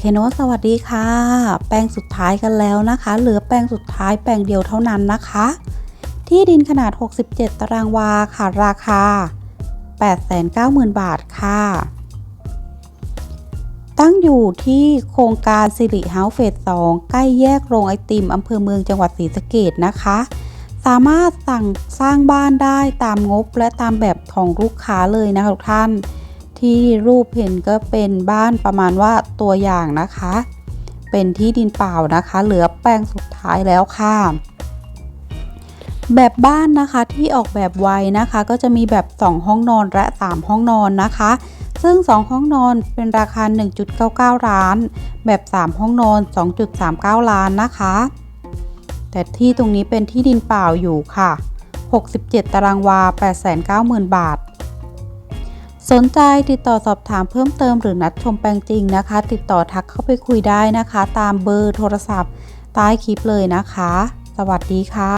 เคโนสวัสดีค่ะ แปลงสุดท้ายกันแล้วนะคะ เหลือแปลงสุดท้ายแปลงเดียวเท่านั้นนะคะ ที่ดินขนาด 67 ตารางวาค่ะ ราคา 890,000 บาทค่ะ ตั้งอยู่ที่โครงการสิริเฮาส์เฟส 2 ใกล้แยกโรงไอติมอำเภอเมืองจังหวัดศรีสะเกดนะคะ สามารถสั่งสร้างบ้านได้ตามงบและตามแบบของลูกค้าเลยนะคะทุกท่าน ที่รูปเห็นก็เป็นบ้านประมาณว่าตัวอย่างนะคะ เป็นที่ดินเปล่านะคะ เหลือแปลงสุดท้ายแล้วค่ะแบบบ้านนะคะที่ออกแบบไว้นะคะ ก็จะมีแบบ 2 ห้องนอนและ 3 ห้องนอนนะคะ ซึ่ง 2 ห้องนอนเป็นราคา 1.99 ล้าน แบบ 3 ห้องนอน 2.39 ล้านนะคะ แต่ที่ตรงนี้เป็นที่ดินเปล่าอยู่ค่ะ 67 ตารางวา 890,000 บาท สนใจติดต่อสอบถามเพิ่มเติมหรือนัดชมแปลงจริงนะคะ ติดต่อทักเข้าไปคุยได้นะคะ ตามเบอร์โทรศัพท์ใต้คลิปเลยนะคะ สวัสดีค่ะ